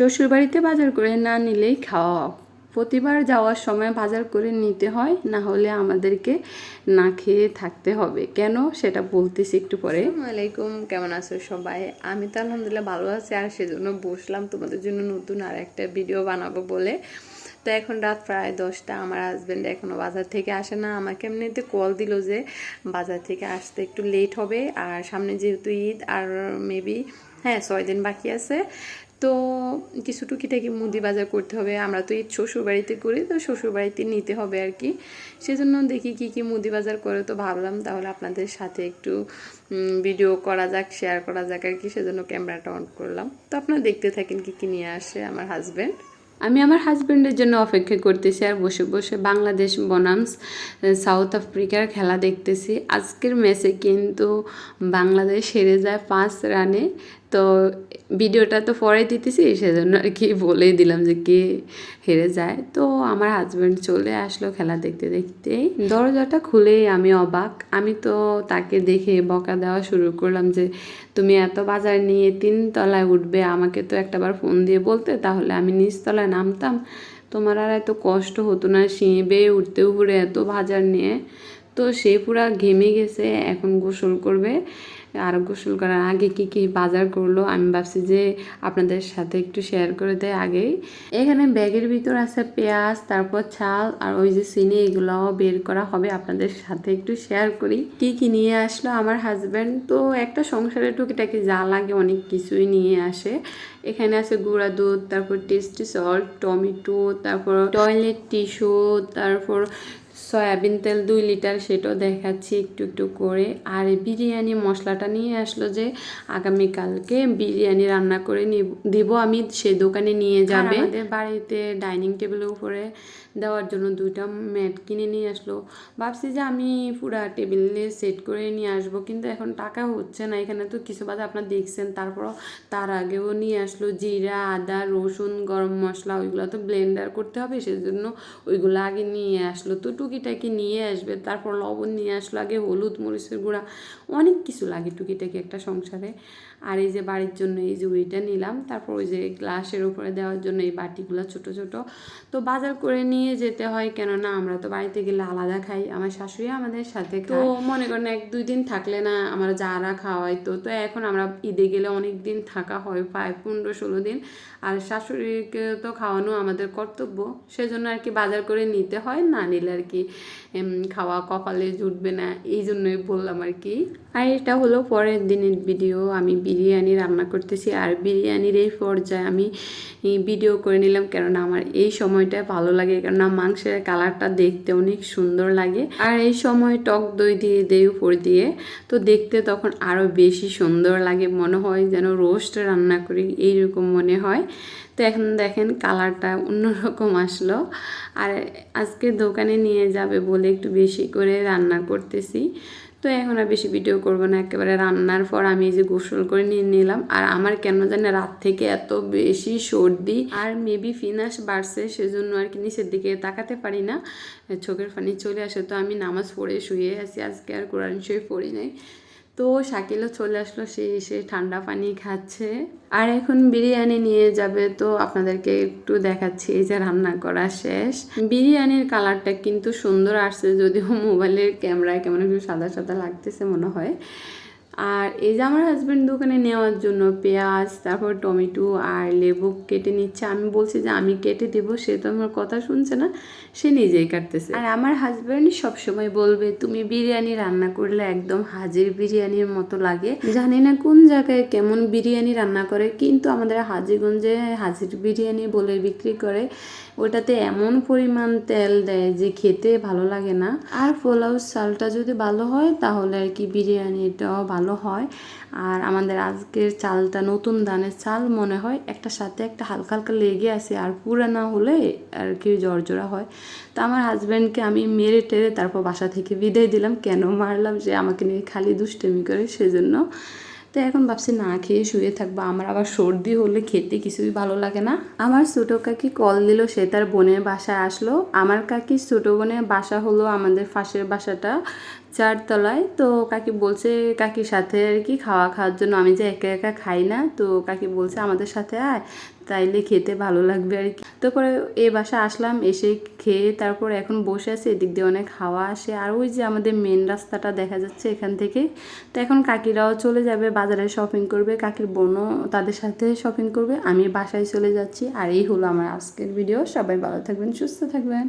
শ্বশুরবাড়িতে বাজার করে না নিলেই খাওয়া প্রতিবার যাওয়ার সময় বাজার করে নিতে হয়, না হলে আমাদেরকে না খেয়ে থাকতে হবে। কেন? সেটা বলতেছি একটু পরে। আলাইকুম, কেমন আছো সবাই? আমি তো আলহামদুলিল্লাহ ভালো আছি, আর সেজন্য বসলাম তোমাদের জন্য নতুন আর একটা ভিডিও বানাবো বলে। তো এখন রাত প্রায় দশটা, আমার হাজব্যান্ড এখনও বাজার থেকে আসে না। আমাকে এমনিতে কল দিল যে বাজার থেকে আসতে একটু লেট হবে, আর সামনে যেহেতু ঈদ, আর মেবি হ্যাঁ ছয় দিন বাকি আছে তো কিছু টুকিটাকি মুদি বাজার করতে হবে। আমরা তো ঈদ শ্বশুর বাড়িতে করি, তো শ্বশুর বাড়িতে নিতে হবে আর কি। সেজন্য দেখি কি কি মুদি বাজার করে তো ভাবলাম তাহলে আপনাদের সাথে একটু ভিডিও করা যাক শেয়ার করা যাক আর কি। সেজন্য ক্যামেরাটা অন করলাম। তো আপনারা দেখতে থাকেন কি কি নিয়ে আসে আমার হাজব্যান্ড আমি আমার হাজব্যান্ডের জন্য অপেক্ষা করতেছি আর বসে বসে বাংলাদেশ বনামস সাউথ আফ্রিকার খেলা দেখতেছি। আজকের ম্যাচে কিন্তু বাংলাদেশ হেরে যায় পাঁচ রানে। তো ভিডিওটা তো পরে দিতেছি, সেজন্য আর কি বলেই দিলাম যে কে হেরে যায়। তো আমার হাজব্যান্ড চলে আসলো খেলা দেখতে দেখতে। দরজাটা খুলেই আমি অবাক। আমি তো তাকে দেখে বকা দেওয়া শুরু করলাম যে, তুমি এত বাজার নিয়ে তিন তলায় উঠবে, আমাকে তো একটাবার ফোন দিয়ে বলতে, তাহলে আমি নিচতলায় নামতাম। তোমার আর এত কষ্ট হতো না শিঙে বেয়ে উঠতে উপরে এত বাজার নিয়ে। তো সে পুরা ঘেমে গেছে, এখন গোসল করবে। আর গোসল করার আগে কি কি বাজার করল, আমি ভাবছি যে আপনাদের সাথে একটু শেয়ার করে দেয় আগেই। এখানে ব্যাগের ভিতর আছে পেঁয়াজ, তারপর চাল, আর ওই যে চিনি, এগুলোও বের করা হবে, আপনাদের সাথে একটু শেয়ার করি। কি কি নিয়ে আসলো আমার হাজব্যান্ড তো একটা সংসারের টুকিটাকি যা লাগে অনেক কিছুই নিয়ে আসে। এখানে আছে গুঁড়া দুধ, তারপর টেস্টি সল্ট টমেটো, তারপর টয়লেট টিস্যু তারপর সয়াবিন তেল দুই লিটার সেটাও দেখাচ্ছি একটু একটু করে। আর বিরিয়ানি মশলাটা নিয়ে আসলো যে আগামীকালকে বিরিয়ানি রান্না করে দিব আমি সে দোকানে নিয়ে যাবে। আমাদের বাড়িতে ডাইনিং টেবিলের উপরে দেওয়ার জন্য দুইটা ম্যাট কিনে নিয়ে আসলো। ভাবছি যে আমি পুরা টেবিলে সেট করে নিয়ে আসব কিন্তু এখন টাকা হচ্ছে না। এখানে তো কিছু বাজে আপনার দেখছেন তারপরও তার আগেও নিয়ে আসলো জিরা আদা রসুন গরম মশলা ওইগুলো তো ব্লেন্ডার করতে হবে সেজন্য ওইগুলো আগে নিয়ে আসলো। তো টুকিটাকি নিয়ে আসবে তারপর লবণ নিয়ে আসলো আগে হলুদ মরিচের গুঁড়া অনেক কিছু লাগে টুকিটাকি একটা সংসারে। আর এই যে বাড়ির জন্য এই যে ওইটা নিলাম তারপর ওই যে গ্লাসের উপরে দেওয়ার জন্য এই বাটিগুলো ছোট ছোট। তো বাজার করে নিয়ে যেতে হয় কেননা আমরা তো বাড়িতে গেলে আলাদা খাই আমার শাশুড়ি আমাদের সাথে তো মনে করেন এক দুই দিন থাকলে না আমরা যারা খাওয়াই তো তো এখন আমরা ঈদে গেলে অনেক দিন থাকা হয় প্রায় পনেরো ষোলো দিন। আর শাশুড়িকে তো খাওয়ানো আমাদের কর্তব্য সেজন্য আর কি বাজার করে নিতে হয় না নিলে আর কি খাওয়া কপালে জুটবে না, এই জন্যই বললাম আর কি। আর এটা হলো পরের দিনের ভিডিও আমি বিরিয়ানি রান্না করতেছি। আর বিরিয়ানির এই পর্যায়ে আমি ভিডিও করে নিলাম কেননা আমার এই সময়টা ভালো লাগে, কেননা মাংসের কালারটা দেখতে অনেক সুন্দর লাগে। আর এই সময় টক দই দিয়ে, দেই উপর দিয়ে, তো দেখতে তখন আরও বেশি সুন্দর লাগে, মনে হয় যেন রোস্ট রান্না করি, এইরকম মনে হয়। তো এখন দেখেন কালারটা অন্যরকম আসলো। আর আজকে দোকানে নিয়ে যাবে বলে একটু বেশি করে রান্না করতেছি। তো এখন আর বেশি ভিডিও করব না, একেবারে রান্নার পর আমি এই যে গোসল করে নিয়ে নিলাম। আর আমার কেন জানি রাত থেকে এত বেশি সর্দি আর মেবি ফিনাস বাড়ছে, সেজন্য আর কি নিচের দিকে তাকাতে পারি না। চোখের পানি চলে আসে, তো আমি নামাজ পড়ে শুয়ে আছি। আজকে আর কোরআন শরীফ পড়ি নাই। তো শাকিলও চলে আসলো, সে এসে ঠান্ডা পানি খাচ্ছে। আর এখন বিরিয়ানি নিয়ে যাবে, তো আপনাদেরকে একটু দেখাচ্ছি এই যে রান্না করা শেষ। বিরিয়ানির কালারটা কিন্তু সুন্দর আসছে, যদিও মোবাইলের ক্যামেরায় কেমন একটু সাদা সাদা লাগতেছে মনে হয়। আর এই যে আমার হাজব্যান্ড দোকানে নেওয়ার জন্য পেঁয়াজ, তারপর টমেটো আর লেবু কেটে নিচ্ছে। আমি বলছি যে, আমি কেটে দেব, সে তো আমার কথা শুনছে না, সে নিজেই কাটতেছে। আর আমার হাজব্যান্ড সবসময় বলবে, তুমি বিরিয়ানি রান্না করলে একদম হাজির বিরিয়ানির মতো লাগে। জানি না কোন জায়গায় কেমন বিরিয়ানি রান্না করে, কিন্তু আমাদের হাজিগঞ্জে হাজির বিরিয়ানি বলে বিক্রি করে, ওটাতে এমন পরিমাণ তেল দেয় যে খেতে ভালো লাগে না। আর পোলাও চালটা যদি ভালো হয়, তাহলে আর কি বিরিয়ানিটাও ভালো হয়। আর আমাদের আজকের চালটা নতুন ধানের চাল মনে হয় একটা সাথে একটা হালকা হালকা লেগে আসে আর পুরানা হলে আর কি জর্জরা হয়। তো আমার হাজব্যান্ডকে আমি মেরে টেরে তারপর বাসা থেকে বিদায় দিলাম। কেন মারলাম? যে আমাকে নিয়ে খালি দুষ্টেমি করে, সেজন্য তো এখন ভাবছি না খেয়ে শুয়ে থাকব। আমার আবার সর্দি হলে খেতে কিছুই ভালো লাগে না। আমার ছোটো কাকি কল দিল, সে তার বোনের বাসায় আসলো। আমার কাকি ছোটো বোনের বাসা হলো আমাদের পাশের বাসাটা চারতলায়। তো কাকি বলছে, কাকির সাথে আর কি খাওয়া খাওয়ার জন্য আমি যে একা একা খাই না। তো কাকি বলছে, আমাদের সাথে আয়, তাইলে খেতে ভালো লাগবে আর কি। তারপরে এ বাসা আসলাম, এসে খেয়ে তারপর এখন বসে আছে, এদিক দিয়ে অনেক হাওয়া আসে। আর ওই যে আমাদের মেন রাস্তাটা দেখা যাচ্ছে এখান থেকে। তো এখন কাকিরাও চলে যাবে, বাজারে শপিং করবে, কাকির বোনও তাদের সাথে শপিং করবে, আমি বাসায় চলে যাচ্ছি। আর এই হলো আমার আজকের ভিডিও সবাই ভালো থাকবেন, সুস্থ থাকবেন।